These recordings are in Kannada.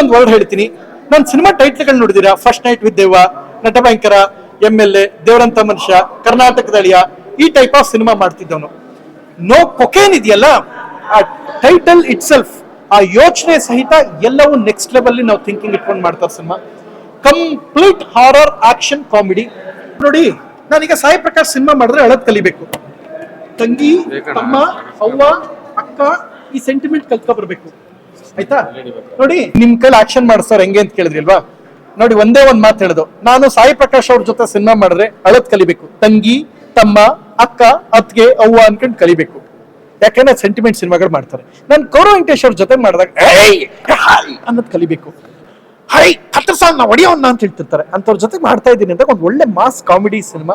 ಒಂದು ವರ್ಡ್ ಹೇಳ್ತೀನಿ. ನಾನು ಸಿನಿಮಾ ಟೈಟ್ಲ್ಗಳು ನೋಡಿದೀರಾ? First night with Deva Natabhayankara M L A ದೇವರಂತ ಮನುಷ್ಯ ಕರ್ನಾಟಕದ ಅಳಿಯ ಈ ಟೈಪ್ ಆಫ್ ಸಿನಿಮಾ ಮಾಡ್ತಿದ್ದವನು. ನೋ ಕೊಕೇನ್ ಇದೆಯಲ್ಲ? ಆ ಟೈಟಲ್ ಇಟ್ ಸೆಲ್ಫ್ ಆ ಯೋಚನೆ ಸಹಿತ ಎಲ್ಲವೂ ನೆಕ್ಸ್ಟ್ ಲೆವೆಲ್ ನಾವು ಥಿಂಕಿಂಗ್ ಇಟ್ಕೊಂಡು ಮಾಡ್ತಾರೆ cinema complete horror action comedy ನೋಡಿ ನಾನೀಗ ಸಾಯಿ ಪ್ರಕಾಶ್ ಸಿನಿಮಾ ಮಾಡಿದ್ರೆ ಅಳದ್ ಕಲಿಬೇಕು. ತಂಗಿ ತಮ್ಮ ಅವ್ವ ಅಕ್ಕ ಈ ಸೆಂಟಿಮೆಂಟ್ ಕಲ್ತ್ಕೊ ಬರ್ಬೇಕು. ಆಯ್ತಾ? ನೋಡಿ, ನಿಮ್ ಕೈಲಿ ಆಕ್ಷನ್ ಮಾಡಿಸ್ತಾರ ಹೆಂಗೆ ಅಂತ ಕೇಳಿದ್ರಿ ಅಲ್ವಾ? ನೋಡಿ, ಒಂದೇ ಒಂದ್ ಮಾತು ಹೇಳುದು. ನಾನು ಸಾಯಿ ಪ್ರಕಾಶ್ ಅವ್ರ ಜೊತೆ ಸಿನಿಮಾ ಮಾಡಿದ್ರೆ ಅಳತ್ ಕಲಿಬೇಕು. ತಂಗಿ, ತಮ್ಮ, ಅಕ್ಕ ಅತ್ಗೆ ಅವ್ವ ಅನ್ಕೊಂಡು ಕಲಿಬೇಕು. ಯಾಕಂದ್ರೆ ಸೆಂಟಿಮೆಂಟ್ ಸಿನಿಮಾಗಳು ಮಾಡ್ತಾರೆ. ನಾನು ಕೌರವ್ ವೆಂಕಟೇಶ್ ಅವ್ರ ಜೊತೆ ಮಾಡಿದಾಗ ಅನ್ನೋದು ಕಲಿಬೇಕು. ಹೈ, ಹತ್ರ ಸಾಂಗ್ ನಾ ಅಂತ ಹೇಳ್ತಿರ್ತಾರೆ. ಅಂತವ್ರ ಜೊತೆ ಮಾಡ್ತಾ ಇದ್ದೀನಿ ಅಂತ ಒಂದು ಒಳ್ಳೆ ಮಾಸ್ ಕಾಮಿಡಿ ಸಿನಿಮಾ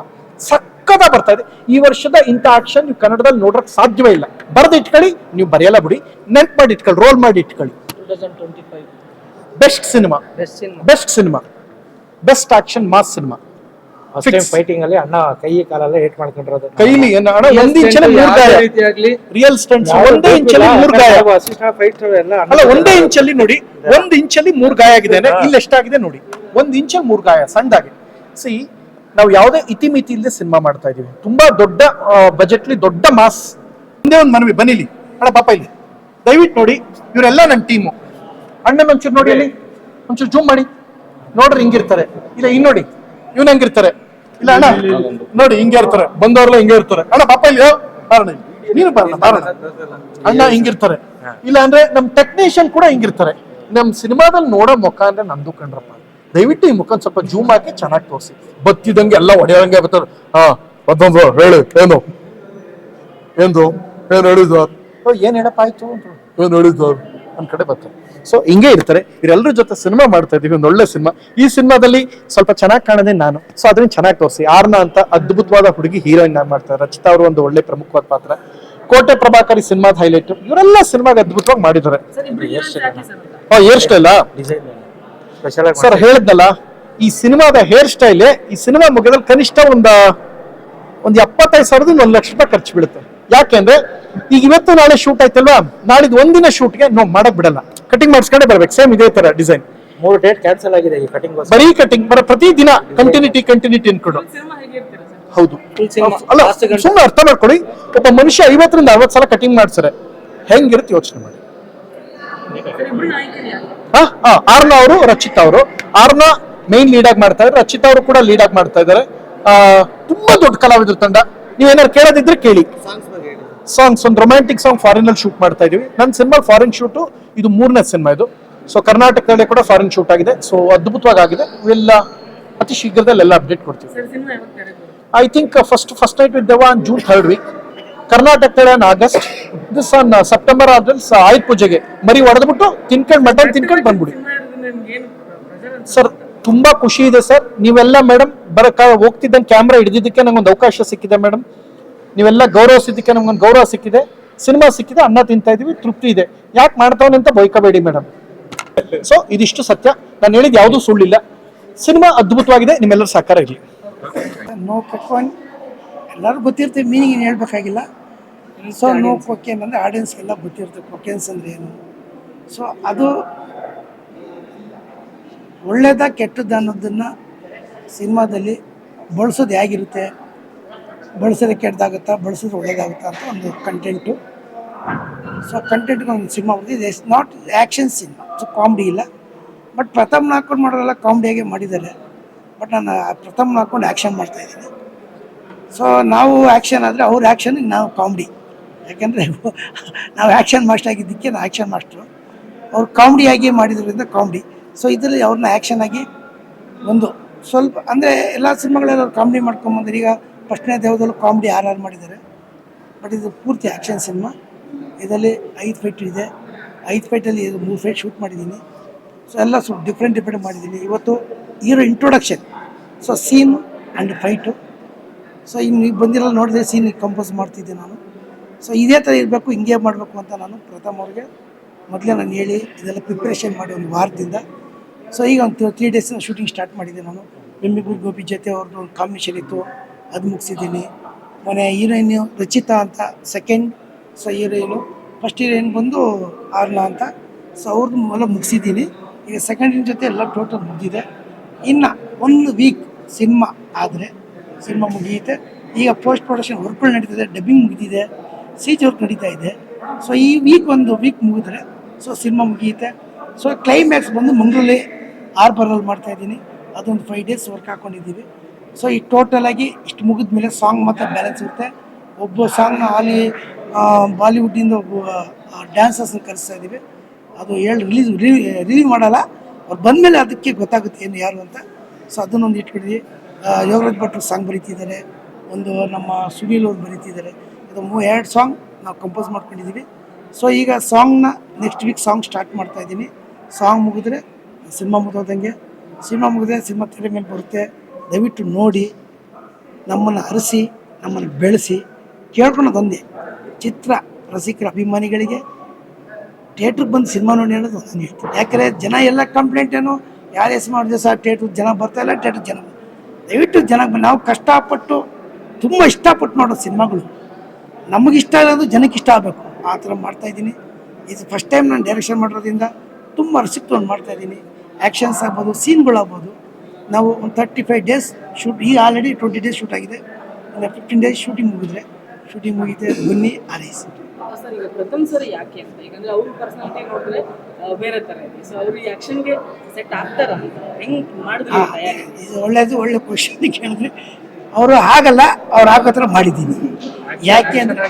ಸಕ್ಕದ ಬರ್ತಾ ಇದೆ. ಈ ವರ್ಷದ ಇಂಥ ಆಕ್ಷನ್ ನೀವು ಕನ್ನಡದಲ್ಲಿ ನೋಡೋಕೆ ಸಾಧ್ಯವೇ ಇಲ್ಲ. ಬರೆದು ಇಟ್ಕೊಳ್ಳಿ ನೀವು ಬರೆಯಲ್ಲ ಬಿಡಿ. ನೆನ್ಪ್ ಮಾಡಿ ಇಟ್ಕೊಳ್ಳಿ ರೋಲ್ ಮಾಡಿ ಇಟ್ಕೊಳ್ಳಿ. Best cinema best cinema best cinema best action mass cinema fighting ಅಲ್ಲಿ ಅಣ್ಣ ಕೈ ಕಾಲೆಲ್ಲ ಏಟ್ ಮಾಡ್ಕೊಂಡಿರೋದು. ಕೈಲಿ ಅಣ್ಣ ಒಂದ್ ಇಂಚಲ್ಲಿ ಮೂರು ಗಾಯ ರಿಯಲ್ ಸ್ಟಂಟ್ಸ್ ಒಂದೇ ಇಂಚಲ್ಲಿ ಮೂರು ಗಾಯ ಅಲ್ಲ ಒಂದೇ ಇಂಚಲ್ಲಿ ನೋಡಿ ಒಂದ್ ಇಂಚಲ್ಲಿ ಮೂರ್ ಗಾಯ ಆಗಿದೆ ಇಲ್ಲಿ ಎಷ್ಟಾಗಿದೆ ನೋಡಿ. ಒಂದ್ ಇಂಚಲ್ಲಿ ಮೂರ್ ಗಾಯ ಸಣ್ಣದಾಗಿ ಸಿ ನಾವು ಯಾವುದೇ ಇತಿಮಿತಿ ಇಲ್ಲದೆ ಸಿನಿಮಾ ಮಾಡ್ತಾ ಇದೀವಿ ತುಂಬಾ ದೊಡ್ಡ ಬಜೆಟ್ಲಿ ದೊಡ್ಡ ಮಾಸ್ ಒಂದೇ ಒಂದು ಮನವಿ ಬನ್ನಿಲಿ. ಅಣ್ಣ ಪಾಪ ಇಲ್ಲಿ. ದಯವಿಟ್ಟು ನೋಡಿ ಇವರೆಲ್ಲ ನನ್ನ ಟೀಮು ಅಣ್ಣನ ಒಂಚೂರು ನೋಡಿ ಅಲ್ಲಿ ಒಂಚೂರು ಜೂಮ್ ಮಾಡಿ. ನೋಡ್ರಿ ಹಿಂಗಿರ್ತಾರೆ. ಇಲ್ಲ ಇನ್ ನೋಡಿ. ಇವ್ನ ಹಂಗಿರ್ತಾರೆ? ಇಲ್ಲ ಅಣ್ಣ. ನೋಡಿ ಹಿಂಗೆ ಇರ್ತಾರೆ. ಬಂದವ್ರೆಲ್ಲ ಹಿಂಗೆ ಇರ್ತಾರೆ. ಅಣ್ಣ ಪಾಪ ಇಲ್ಲಿ ಬಾರಣ. ನೀನು ಬಾರಣ ಬಾರಣ. ಅಣ್ಣ ಹಿಂಗಿರ್ತಾರೆ. ಇಲ್ಲ ಅಂದ್ರೆ ನಮ್ ಟೆಕ್ನಿಷಿಯನ್ ಕೂಡ ಹಿಂಗಿರ್ತಾರೆ. ನಮ್ ಸಿನಿಮಾದಲ್ಲಿ ನೋಡೋ ಮುಖ ಅಂದ್ರೆ ನಂದು ಕಣ್ರಪ್ಪ. ದಯವಿಟ್ಟು ಈ ಮುಖ ಸ್ವಲ್ಪ ಜೂಮ್ ಹಾಕಿ ಚೆನ್ನಾಗಿ ತೋರಿಸಿ. ಬತ್ತಿದಂಗೆ ಎಲ್ಲ ಹೊಡೆಯೋಂಗೆ ಬರ್ತಾರೆ. ಹಾ ಮತ್ತೊಂದು ಹೇಳು. ಏನು? ಏನು ಏನು ಹೇಳಿ ಸರ್? ಏನ್ ಹೇಳಪ್ಪ ಆಯ್ತು ಏನು ಹೇಳಿ ಸರ್? ಒಂದ್ ಕಡೆ ಬರ್ತಾರೆ. ಸೊ ಹಿಂಗೆ ಇರ್ತಾರೆ. ಇವರೆಲ್ಲರ ಜೊತೆ ಸಿನಿಮಾ ಮಾಡ್ತಾ ಇದ್ದೀವಿ ಒಂದು ಒಳ್ಳೆ ಸಿನಿಮಾ ಈ ಸಿನಿಮಾದಲ್ಲಿ ಸ್ವಲ್ಪ ಚೆನ್ನಾಗಿ ಕಾಣೋದೇ ನಾನು. ಸೊ ಅದನ್ನ ಚೆನ್ನಾಗಿ ತೋರಿಸಿ. ಆರ್ನ ಅಂತ ಅದ್ಭುತವಾದ ಹುಡುಗಿ ಹೀರೋಯಿನ್ ಮಾಡ್ತಾರೆ. ರಚಿತಾ ಅವರು ಒಂದು ಒಳ್ಳೆ ಪ್ರಮುಖವಾದ ಪಾತ್ರ. ಕೋಟೆ ಪ್ರಭಾಕರಿ ಸಿನಿಮಾದ ಹೈಲೈಟ್ ಇವರೆಲ್ಲ ಸಿನಿಮಾಗ ಅದ್ಭುತವಾಗಿ ಮಾಡಿದ್ದಾರೆ. Hair style design special sir ಹೇಳಿದ್ನಲ್ಲ ಈ ಸಿನಿಮಾದ ಹೇರ್ ಸ್ಟೈಲ್ ಈ ಸಿನಿಮಾ ಮುಗಿದಲ್ಲಿ ಕನಿಷ್ಠ ಒಂದ ಒಂದ್ ಎಪ್ಪತ್ತೈದು ಸಾವಿರದಿಂದ ಒಂದ್ ಲಕ್ಷ ರೂಪಾಯಿ ಖರ್ಚು ಬೀಳುತ್ತೆ. ಯಾಕೆಂದ್ರೆ ಈಗ ಇವತ್ತು ನಾಳೆ ಶೂಟ್ ಆಯ್ತಲ್ವಾ? ನಾಳಿದ್ ಒಂದಿನ ಶೂಟ್ಗೆ ನಾವು ಮಾಡಕ್ ಬಿಡಲ್ಲ. ಕಟಿಂಗ್ ಮಾಡಿಸ್ಕೊಂಡೇ ಬರ್ಬೇಕು ಸೇಮ್ ಇದೇ ತರ ಡಿಸೈನ್ ಮೂರು ಡೇಟ್ ಕ್ಯಾನ್ಸಲ್ ಆಗಿದೆ ಈ ಕಟಿಂಗ್ ಬರೀ ಕಟಿಂಗ್ ಬರ ಪ್ರತಿ ದಿನ ಕಂಟಿನ್ಯೂಟಿ ಕಂಟಿನ್ಯೂಟಿ ಅನ್ಕೊಂಡು. ಹೌದು. ಅಲ್ಲ ಸುಮ್ಮನೆ ಅರ್ಥ ಮಾಡ್ಕೊಳ್ಳಿ ಒಬ್ಬ ಮನುಷ್ಯ ಐವತ್ತರಿಂದ ಅರವತ್ತು ಸಲ ಕಟಿಂಗ್ ಮಾಡ್ಸಾರೆ ಹೆಂಗಿರುತ್ತೆ ಯೋಚನೆ ಮಾಡಿ. ಆರ್ನ ಅವರು ರಚಿತ್ ಅವರು. ಆರ್ನ ಮೇನ್ ಲೀಡ್ ಆಗಿ ಮಾಡ್ತಾ ಇದ್ದಾರೆ. ರಚಿತ್ ಅವರು ಕೂಡ ಲೀಡ್ ಆಗಿ ಮಾಡ್ತಾ ಇದ್ದಾರೆ. ತುಂಬಾ ದೊಡ್ಡ ಕಲಾವಿದ್ರ ತಂಡ. ನೀವೇನಾದ್ರು ಕೇಳೋದಿದ್ರೆ ಕೇಳಿ. ಸಾಂಗ್ಸ್ ಒಂದು ರೊಮ್ಯಾಂಟಿಕ್ ಸಾಂಗ್ ಫಾರಿನ್ ಅಲ್ಲಿ ಶೂಟ್ ಮಾಡ್ತಾ ಇದೀವಿ. ನನ್ನ ಸಿನಿಮಾ ಫಾರಿನ್ ಶೂಟು ಇದು ಮೂರನೇ ಸಿನಿಮಾ ಇದು. ಸೊ ಕರ್ನಾಟಕದಲ್ಲೇ ಕೂಡ ಫಾರಿನ್ ಶೂಟ್ ಆಗಿದೆ. ಸೊ ಅದ್ಭುತವಾಗಿ ಆಗಿದೆ. ಇವೆಲ್ಲ ಅತಿ ಶೀಘ್ರದಲ್ಲಿ ಎಲ್ಲ ಅಪ್ಡೇಟ್ ಕೊಡ್ತೀವಿ I think first first night with Deva June third week ಕರ್ನಾಟಕದಲ್ಲಿ ಆಗಸ್ಟ್ ದಿಸ್ ಆನ್ ಸೆಪ್ಟೆಂಬರ್ ಆದ್ರೆ ಆಯುಧ ಪೂಜೆಗೆ ಮರಿ ಹೊಡೆದ್ಬಿಟ್ಟು ತಿನ್ಕೊಂಡು ಮಟನ್ ತಿನ್ಕೊಂಡು ಬಂದ್ಬಿಡಿ. ಸರ್, ತುಂಬಾ ಖುಷಿ ಇದೆ ಸರ್. ನೀವೆಲ್ಲ ಮೇಡಮ್ ಬರಕ ಹೋಗ್ತಿದ್ದಂಗೆ ಕ್ಯಾಮ್ರಾ ಹಿಡಿದಿದ್ದಕ್ಕೆ ನಂಗೊಂದು ಅವಕಾಶ ಸಿಕ್ಕಿದೆ ಮೇಡಮ್ ನೀವೆಲ್ಲ ಗೌರವಿಸಿದ್ದಕ್ಕೆ ನಮ್ಗೊಂದು ಗೌರವ ಸಿಕ್ಕಿದೆ. ಸಿನಿಮಾ ಸಿಕ್ಕಿದೆ, ಅನ್ನ ತಿಂತಾ ಇದೀವಿ, ತೃಪ್ತಿ ಇದೆ. ಯಾಕೆ ಮಾಡ್ತಾವನೆ ಅಂತ ಬೈಕಬೇಡಿ ಮೇಡಮ್ ಸೊ ಇದಿಷ್ಟು ಸತ್ಯ. ನಾನು ಹೇಳಿದ ಯಾವುದೂ ಸುಳ್ಳಿಲ್ಲ. ಸಿನಿಮಾ ಅದ್ಭುತವಾಗಿದೆ, ನಿಮ್ಮೆಲ್ಲರ ಸಹಕಾರ ಇರಲಿ. ಎಲ್ಲರೂ ಗೊತ್ತಿರ್ತೀವಿ ಮೀನಿಂಗ್ ಏನು ಹೇಳ್ಬೇಕಾಗಿಲ್ಲ. ಸೊ ನೋ ಕೊಕೇನ್ ಅಂದರೆ ಆಡಿಯನ್ಸ್ಗೆಲ್ಲ ಗೊತ್ತಿರುತ್ತೆ ಕೊಕೇನ್ಸ್ ಅಂದರೆ ಏನು. ಸೊ ಅದು ಒಳ್ಳೇದ ಕೆಟ್ಟದ್ದು ಅನ್ನೋದನ್ನು ಸಿನಿಮಾದಲ್ಲಿ ಬಳಸೋದು ಹೇಗಿರುತ್ತೆ ಬಳಸಿದ್ರೆ ಕೆಟ್ಟದಾಗುತ್ತಾ ಬಳಸಿದ್ರೆ ಒಳ್ಳೇದಾಗುತ್ತಾ ಅಂತ ಒಂದು ಕಂಟೆಂಟು ಸೊ ಕಂಟೆಂಟ್ಗೆ ಒಂದು ಸಿನಿಮಾ ಬರ್ತಿದೆ it's not action cinema so comedy ಇಲ್ಲ. ಬಟ್ ಪ್ರಥಮ್ ಹಾಕೊಂಡು ಮಾಡೋರೆಲ್ಲ ಕಾಮಿಡಿಯಾಗೆ ಮಾಡಿದ್ದಾರೆ. ಬಟ್ ನಾನು ಪ್ರಥಮ್ ಹಾಕೊಂಡು ಆ್ಯಕ್ಷನ್ ಮಾಡ್ತಾಯಿದ್ದೀನಿ ಸೊ ನಾವು ಆ್ಯಕ್ಷನ್ ಆದರೆ ಅವ್ರ ಆ್ಯಕ್ಷನಿಗೆ ನಾವು ಕಾಮಿಡಿ ಯಾಕೆಂದರೆ ನಾವು ಆ್ಯಕ್ಷನ್ ಮಾಸ್ಟರ್ ಆಗಿದ್ದಕ್ಕೆ ನಾವು ಆ್ಯಕ್ಷನ್ ಮಾಸ್ಟ್ರು ಅವ್ರು ಕಾಮಿಡಿಯಾಗಿ ಮಾಡಿದ್ರಿಂದ ಕಾಮಿಡಿ ಸೊ ಇದರಲ್ಲಿ ಅವ್ರನ್ನ ಆ್ಯಕ್ಷನ್ ಆಗಿ ಒಂದು ಸ್ವಲ್ಪ, ಅಂದರೆ ಎಲ್ಲ ಸಿನಿಮಾಗಳಲ್ಲಿ ಅವ್ರು ಕಾಮಿಡಿ ಮಾಡ್ಕೊಂಬಂದ್ರೆ ಈಗ ಫಸ್ಟ್ನೇ ದೇವದಲ್ಲೂ ಕಾಮಿಡಿ ಆರ್ ಆರ್ ಮಾಡಿದ್ದಾರೆ. ಬಟ್ ಇದು ಪೂರ್ತಿ ಆ್ಯಕ್ಷನ್ ಸಿನಿಮಾ ಇದರಲ್ಲಿ ಐದು ಫೈಟ್ ಇದೆ. ಐದು ಫೈಟಲ್ಲಿ ಮೂರು ಫೈಟ್ ಶೂಟ್ ಮಾಡಿದ್ದೀನಿ. ಸೊ ಎಲ್ಲ ಸ್ವಲ್ಪ ಡಿಫ್ರೆಂಟ್ ಡಿಫ್ರೆಂಟ್ ಮಾಡಿದ್ದೀನಿ. ಇವತ್ತು hero introduction so scene and fight so ಇನ್ನು ಈಗ ಬಂದಿರಲ್ಲ ನೋಡಿದ್ರೆ ಸೀನ್ ಕಂಪೋಸ್ ಮಾಡ್ತಿದ್ದೆ ನಾನು. ಸೊ ಇದೇ ಥರ ಇರಬೇಕು, ಹಿಂಗೆ ಮಾಡಬೇಕು ಅಂತ ನಾನು ಪ್ರಥಮ್ ಅವ್ರಿಗೆ ಮೊದಲೇ ನಾನು ಹೇಳಿ, ಇದೆಲ್ಲ ಪ್ರಿಪ್ರೇಷನ್ ಮಾಡಿ ಒಂದು ವಾರದಿಂದ. ಸೊ ಈಗ ಒಂದು ತ್ರೀ ಡೇಸ್ ಶೂಟಿಂಗ್ ಸ್ಟಾರ್ಟ್ ಮಾಡಿದ್ದೆ ನಾನು. ಬೆಮ್ಮಿಗೂರು ಗೋಪಿ ಜೊತೆ ಅವ್ರದ್ದು ಒಂದು ಕಾಂಬಿನೇಷನ್ ಇತ್ತು, ಅದು ಮುಗಿಸಿದ್ದೀನಿ. ಮನೆ ಹೀರೋಯಿನ್ ರಚಿತಾ ಅಂತ second so heroine first heroine ಬಂದು ಆರ್ಲ ಅಂತ. ಸೊ ಅವ್ರದ್ದು ಮೊದಲು ಮುಗಿಸಿದ್ದೀನಿ. ಈಗ ಸೆಕೆಂಡ್ ಜೊತೆ ಎಲ್ಲ ಟೋಟಲ್ ಮುಗಿದಿದೆ. ಇನ್ನು ಒಂದು ವೀಕ್ ಸಿನಿಮಾ ಆದರೆ ಸಿನಿಮಾ ಮುಗಿಯುತ್ತೆ. ಈಗ ಪೋಸ್ಟ್ ಪ್ರೊಡಕ್ಷನ್ ವರ್ಕ್ಗಳು ನಡೀತಿದೆ ಡಬ್ಬಿಂಗ್ ಮುಗಿದಿದೆ ಸೀಜ್ ವರ್ಕ್ ನಡೀತಾ ಇದೆ. ಸೊ ಈ ವೀಕ್ ಒಂದು ವೀಕ್ ಮುಗಿದ್ರೆ ಸೊ ಸಿನಿಮಾ ಮುಗಿಯುತ್ತೆ. ಸೊ ಕ್ಲೈಮ್ಯಾಕ್ಸ್ ಬಂದು ಮಂಗಳೂರಲ್ಲಿ ಆರ್ಬರಲ್ಲಿ ಮಾಡ್ತಾ ಇದ್ದೀನಿ. ಅದೊಂದು ಫೈವ್ ಡೇಸ್ ವರ್ಕ್ ಹಾಕ್ಕೊಂಡಿದ್ದೀವಿ ಸೊ ಈ ಟೋಟಲ್ ಆಗಿ ಇಷ್ಟು ಮುಗಿದ ಮೇಲೆ ಸಾಂಗ್ ಮಾತ್ರ ಬ್ಯಾಲೆನ್ಸ್ ಇರುತ್ತೆ. ಒಬ್ಬ ಸಾಂಗ್ನ ಆಲಿ ಬಾಲಿವುಡ್ಡಿಂದ ಒಬ್ಬ ಡ್ಯಾನ್ಸರ್ಸ್ನ ಕರೆಸ್ತಾ ಇದ್ದೀವಿ. ಅದು ಹೇಳಿ ರಿಲೀಸ್ ರಿಲೀವ್ ಮಾಡಲ್ಲ. ಅವ್ರು ಬಂದಮೇಲೆ ಅದಕ್ಕೆ ಗೊತ್ತಾಗುತ್ತೆ ಏನು ಯಾರು ಅಂತ. ಸೊ ಅದನ್ನೊಂದು ಇಟ್ಬಿಡಿ ಯೋಗರಾಜ್ ಭಟ್ರು ಸಾಂಗ್ ಬರೀತಿದ್ದಾರೆ. ಒಂದು ನಮ್ಮ ಸುನೀಲ್ ಅವ್ರು ಬರೀತಿದ್ದಾರೆ. ಇದು ಮೂ ಎರಡು ಸಾಂಗ್ ನಾವು ಕಂಪೋಸ್ ಮಾಡ್ಕೊಂಡಿದ್ದೀವಿ ಸೊ ಈಗ ಸಾಂಗ್ನ ನೆಕ್ಸ್ಟ್ ವೀಕ್ ಸಾಂಗ್ ಸ್ಟಾರ್ಟ್ ಮಾಡ್ತಾ ಇದ್ದೀನಿ. ಸಾಂಗ್ ಮುಗಿದ್ರೆ ಸಿನಿಮಾ ಮುಗಿದೋದಂಗೆ. ಸಿನಿಮಾ ಮುಗಿದ್ರೆ ಸಿನಿಮಾ ತೆರೆ ಮೇಲೆ ಬರುತ್ತೆ. ದಯವಿಟ್ಟು ನೋಡಿ, ನಮ್ಮನ್ನು ಹರಿಸಿ ನಮ್ಮನ್ನು ಬೆಳೆಸಿ. ಕೇಳ್ಕೊಳೋದೊಂದೇ ಚಿತ್ರ ರಸಿಕರ ಅಭಿಮಾನಿಗಳಿಗೆ. ಥಿಯೇಟ್ರಿಗೆ ಬಂದು ಸಿನಿಮಾ ನೋಡಿ ಅನ್ನೋದು ನಾನು ಹೇಳ್ತೀನಿ. ಯಾಕಂದರೆ ಜನ ಎಲ್ಲ ಕಂಪ್ಲೇಂಟ್ ಏನು, ಯಾರು ಎಸ್ ಮಾಡಿದೆ ಸರ್ ಥಿಯೇಟ್ರ್ ಜನ ಬರ್ತಾ ಇಲ್ಲ ಥಿಯೇಟ್ರ್ ಜನ ದಯವಿಟ್ಟು ಜನ ನಾವು ಕಷ್ಟಪಟ್ಟು ತುಂಬ ಇಷ್ಟಪಟ್ಟು ನೋಡೋ ಸಿನಿಮಾಗಳು. ನಮಗೆ ಇಷ್ಟ ಇರೋದು ಜನಕ್ಕೆ ಇಷ್ಟ ಆಗಬೇಕು. ಆ ಥರ ಮಾಡ್ತಾಯಿದ್ದೀನಿ ಇದು ಫಸ್ಟ್ ಟೈಮ್ ನಾನು ಡೈರೆಕ್ಷನ್ ಮಾಡಿರೋದ್ರಿಂದ ತುಂಬ ರಿಸಿಕ್ ತೊಗೊಂಡು ಮಾಡ್ತಾಯಿದ್ದೀನಿ ಆ್ಯಕ್ಷನ್ಸ್ ಆಗ್ಬೋದು ಸೀನ್ಗಳಾಗ್ಬೋದು ನಾವು ಒಂದು ತರ್ಟಿ ಫೈವ್ ಡೇಸ್ ಶೂಟ್ ಈಗ ಆಲ್ರೆಡಿ ಟ್ವೆಂಟಿ ಡೇಸ್ ಶೂಟ್ ಆಗಿದೆ. ಇನ್ನು ಫಿಫ್ಟೀನ್ ಡೇಸ್ ಶೂಟಿಂಗ್ ಮುಗಿದ್ರೆ ಶೂಟಿಂಗ್ ಮುಗಿದ್ರೆ ಬನ್ನಿ ಆರೈಸಿ ಬೇರೆ ತರ ಇದೆ. ಸೊ ಅವರು ಈ ಆಕ್ಷನ್ಗೆ ಸೆಟ್ ಆಗ್ತಾರ ಅಂತ ಹೆಂಗ್ ಮಾಡಿದ್ರು ತಯಾರಿ ಇದು ಒಳ್ಳೇದು ಒಳ್ಳೆ ಕ್ವಶನ್ ಕೇಳಿದ್ರೆ ಅವರು ಆಗಲ್ಲ ಅವ್ರು ಆಗೋ ಥರ ಮಾಡಿದ್ದೀನಿ. ಯಾಕೆ ಅಂದರೆ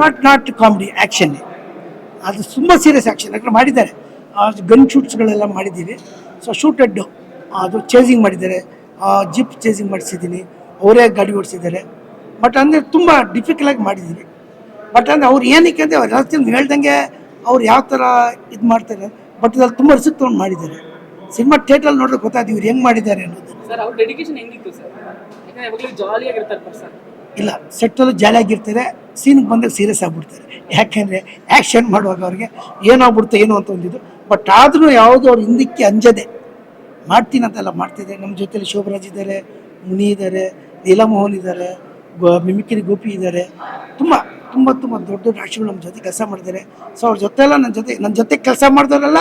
ನಾಟ್ ನಾಟ್ ಕಾಮಿಡಿ ಆಕ್ಷನ್ ಅದು ತುಂಬ ಸೀರಿಯಸ್ ಆ್ಯಕ್ಷನ್ ಯಾಕಂದ್ರೆ ಮಾಡಿದ್ದಾರೆ. ಗನ್ ಶೂಟ್ಸ್ಗಳೆಲ್ಲ ಮಾಡಿದ್ದೀವಿ. ಸೊ ಶೂಟೆಡ್ ಅದು ಚೇಸಿಂಗ್ ಮಾಡಿದ್ದಾರೆ. ಜಿಪ್ ಚೇಸಿಂಗ್ ಮಾಡಿಸಿದ್ದೀನಿ. ಅವರೇ ಗಾಡಿ ಓಡಿಸಿದ್ದಾರೆ. ಬಟ್ ಅಂದರೆ ತುಂಬ ಡಿಫಿಕಲ್ಟಾಗಿ ಮಾಡಿದ್ದೀನಿ. ಮಾಡಿದ್ದೀವಿ ಬಟ್ ಅಂದರೆ ಅವ್ರು ಏನಕ್ಕೆ ಅಂದರೆ ಅವ್ರು ಜಾಸ್ತಿ ಹೇಳ್ದಂಗೆ ಅವ್ರು ಯಾವ ಥರ ಇದು ಮಾಡ್ತಾರೆ ಬಟ್ ಇದ್ರಲ್ಲಿ ತುಂಬ ರಿಸ್ಕ್ ತೊಗೊಂಡು ಮಾಡಿದ್ದಾರೆ. ಸಿನಿಮಾ ಥಿಯೇಟ್ರಲ್ಲಿ ನೋಡಿದ್ರೆ ಗೊತ್ತಾಯ್ತು ಇವ್ರು ಹೆಂಗೆ ಮಾಡಿದ್ದಾರೆ ಅನ್ನೋದು. ಸರ್ ಅವ್ರ ಡೆಡಿಕೇಶನ್ ಹೆಂಗಿತ್ತು ಸರ್ ಯಾಕಂದ್ರೆ ಯಾವಾಗಲೂ ಜಾಲಿಯಾಗಿರ್ತಾರೆ ಪರ್ಸನ್ ಇಲ್ಲ ಸೆಟ್ಟಲ್ಲೂ ಜಾಲಿಯಾಗಿರ್ತಾರೆ ಸೀನ್ಗೆ ಬಂದಾಗ ಸೀರಿಯಸ್ ಆಗಿಬಿಡ್ತಾರೆ. ಯಾಕೆಂದರೆ ಆ್ಯಕ್ಷನ್ ಮಾಡುವಾಗ ಅವ್ರಿಗೆ ಏನಾಗ್ಬಿಡುತ್ತೆ ಏನು ಅಂತ ಒಂದಿದ್ದು ಬಟ್ ಆದರೂ ಯಾವುದು ಅವ್ರು ಹಿಂದಕ್ಕೆ ಅಂಜದೆ ಮಾಡ್ತೀನಿ ಅಂತೆಲ್ಲ ಮಾಡ್ತಿದ್ದಾರೆ ನಮ್ಮ ಜೊತೆಯಲ್ಲಿ ಶೋಭರಾಜ್ ಇದ್ದಾರೆ ಮುನಿ ಇದ್ದಾರೆ ನೀಲಮೋಹನ್ ಇದ್ದಾರೆ ಗೋ ಮಿಮಿಕ್ರಿ ಗೋಪಿ ಇದ್ದಾರೆ. ತುಂಬ ತುಂಬ ತುಂಬ ದೊಡ್ಡ ರಾಶಿಗಳು ನಮ್ಮ ಜೊತೆ ಕೆಲಸ ಮಾಡಿದ್ದಾರೆ ಸೊ ಅವ್ರ ಜೊತೆ ಎಲ್ಲ ನನ್ನ ಜೊತೆ ನನ್ನ ಜೊತೆ ಕೆಲಸ ಮಾಡಿದವರೆಲ್ಲ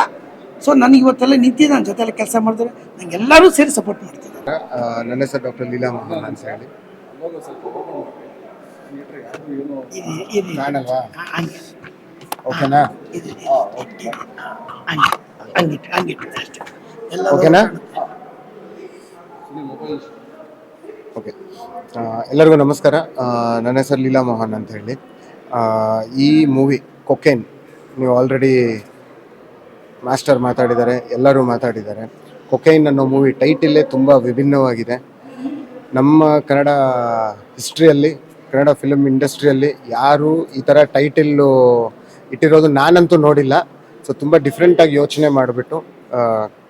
ಸೊ ನನಗೆ ಇವತ್ತೆಲ್ಲ ನಿಂತಿದೆ ನನ್ನ ಜೊತೆ ಎಲ್ಲ ಕೆಲಸ ಮಾಡಿದ್ರೆ ನಂಗೆ ಎಲ್ಲರೂ ಸೇರಿ ಸಪೋರ್ಟ್ ಮಾಡ್ತಾರೆ ನನ್ನ ಹೆಸರು ಡಾಕ್ಟರ್ ಲೀಲಾ ಮೋಹನ್ ಅಂತ ಹೇಳಿ. ಓಕೆನಾ? ಇದು ಹಂಗೆ. ಹಂಗಿಟ್ಟು ಹಂಗಿಟ್ಟು ಅಷ್ಟೇ. ಎಲ್ಲ ಓಕೆನಾ? ಓಕೆ. ಎಲ್ಲರಿಗೂ ನಮಸ್ಕಾರ. ನನ್ನ ಹೆಸರು ಲೀಲಾ ಮೋಹನ್ ಅಂತ ಹೇಳಿ. ಈ ಮೂವಿ ಕೊಕೇನ್, ನೀವು ಆಲ್ರೆಡಿ ಮಾಸ್ಟರ್ ಮಾತಾಡಿದ್ದಾರೆ, ಎಲ್ಲರೂ ಮಾತಾಡಿದ್ದಾರೆ. ಕೊಕೈನ್ ಅನ್ನೋ ಮೂವಿ ಟೈಟಲ್ಲೇ ತುಂಬ ವಿಭಿನ್ನವಾಗಿದೆ. ನಮ್ಮ ಕನ್ನಡ ಹಿಸ್ಟ್ರಿಯಲ್ಲಿ ಕನ್ನಡ ಫಿಲಮ್ ಇಂಡಸ್ಟ್ರಿಯಲ್ಲಿ ಯಾರು ಈ ಥರ ಟೈಟಿಲ್ಲು ಇಟ್ಟಿರೋದು ನಾನಂತೂ ನೋಡಿಲ್ಲ. ಸೊ ತುಂಬ ಡಿಫ್ರೆಂಟಾಗಿ ಯೋಚನೆ ಮಾಡಿಬಿಟ್ಟು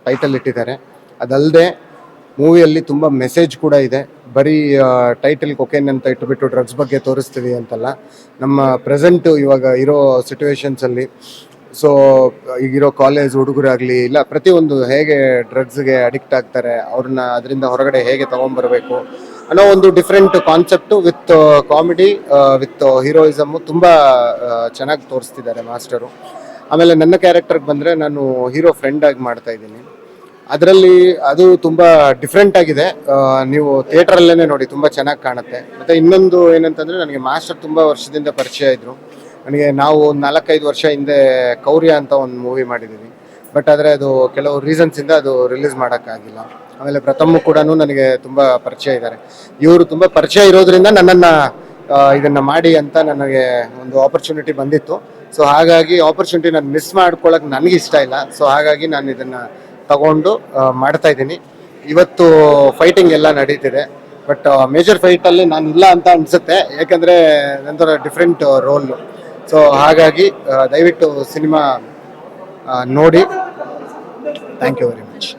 ಟೈಟಲ್ ಇಟ್ಟಿದ್ದಾರೆ. ಅದಲ್ಲದೆ ಮೂವಿಯಲ್ಲಿ ತುಂಬ ಮೆಸೇಜ್ ಕೂಡ ಇದೆ. ಬರೀ ಟೈಟಲ್ ಕೊಕೇನ್ ಅಂತ ಇಟ್ಟುಬಿಟ್ಟು ಡ್ರಗ್ಸ್ ಬಗ್ಗೆ ತೋರಿಸ್ತೀವಿ ಅಂತಲ್ಲ. ನಮ್ಮ ಪ್ರೆಸೆಂಟು ಇವಾಗ ಇರೋ ಸಿಚುವೇಶನ್ಸಲ್ಲಿ ಸೊ ಈಗಿರೋ ಕಾಲೇಜ್ ಹುಡುಗರಾಗಲಿ ಇಲ್ಲ ಪ್ರತಿಯೊಂದು ಹೇಗೆ ಡ್ರಗ್ಸ್ಗೆ ಅಡಿಕ್ಟ್ ಆಗ್ತಾರೆ, ಅವ್ರನ್ನ ಅದರಿಂದ ಹೊರಗಡೆ ಹೇಗೆ ತೊಗೊಂಬರಬೇಕು ಅನ್ನೋ ಒಂದು different concept with comedy with heroism ತುಂಬ ಚೆನ್ನಾಗಿ ತೋರಿಸ್ತಿದ್ದಾರೆ ಮಾಸ್ಟರು ಆಮೇಲೆ ನನ್ನ ಕ್ಯಾರೆಕ್ಟರ್ಗೆ ಬಂದರೆ ನಾನು ಹೀರೋ ಫ್ರೆಂಡಾಗಿ ಮಾಡ್ತಾ ಇದ್ದೀನಿ. ಅದರಲ್ಲಿ ಅದು ತುಂಬ ಡಿಫ್ರೆಂಟ್ ಆಗಿದೆ. ನೀವು ಥಿಯೇಟ್ರಲ್ಲೇ ನೋಡಿ, ತುಂಬ ಚೆನ್ನಾಗಿ ಕಾಣುತ್ತೆ. ಮತ್ತು ಇನ್ನೊಂದು ಏನಂತಂದರೆ, ನನಗೆ ಮಾಸ್ಟರ್ ತುಂಬ ವರ್ಷದಿಂದ ಪರಿಚಯ ಇದ್ದರು ನನಗೆ ನಾವು ಒಂದು ನಾಲ್ಕೈದು ವರ್ಷ ಹಿಂದೆ ಕೌರ್ಯ ಅಂತ ಒಂದು ಮೂವಿ ಮಾಡಿದ್ದೀವಿ ಬಟ್ ಆದರೆ ಅದು ಕೆಲವು ರೀಸನ್ಸಿಂದ ಅದು ರಿಲೀಸ್ ಮಾಡೋಕ್ಕಾಗಿಲ್ಲ. ಆಮೇಲೆ ಪ್ರಥಮ ಕೂಡ ನನಗೆ ತುಂಬ ಪರಿಚಯ ಇದ್ದಾರೆ ಇವರು ತುಂಬ ಪರಿಚಯ ಇರೋದ್ರಿಂದ ನನ್ನನ್ನು ಇದನ್ನು ಮಾಡಿ ಅಂತ ನನಗೆ ಒಂದು ಆಪರ್ಚುನಿಟಿ ಬಂದಿತ್ತು. ಸೊ ಹಾಗಾಗಿ ಆಪರ್ಚುನಿಟಿ ನಾನು ಮಿಸ್ ಮಾಡ್ಕೊಳ್ಳೋಕೆ ನನಗೆ ಇಷ್ಟ ಇಲ್ಲ. ಸೊ ಹಾಗಾಗಿ ನಾನು ಇದನ್ನು ತಗೊಂಡು ಮಾಡ್ತಾ ಇದ್ದೀನಿ. ಇವತ್ತು ಫೈಟಿಂಗ್ ಎಲ್ಲ ನಡೀತಿದೆ. ಬಟ್ ಮೇಜರ್ ಫೈಟಲ್ಲಿ ನಾನು ಇಲ್ಲ ಅಂತ ಅನಿಸುತ್ತೆ. ಯಾಕಂದರೆ ನಂತರ ಡಿಫ್ರೆಂಟ್ ರೋಲು ಸೊ ಹಾಗಾಗಿ ದಯವಿಟ್ಟು ಸಿನಿಮಾ ನೋಡಿ. Thank you very much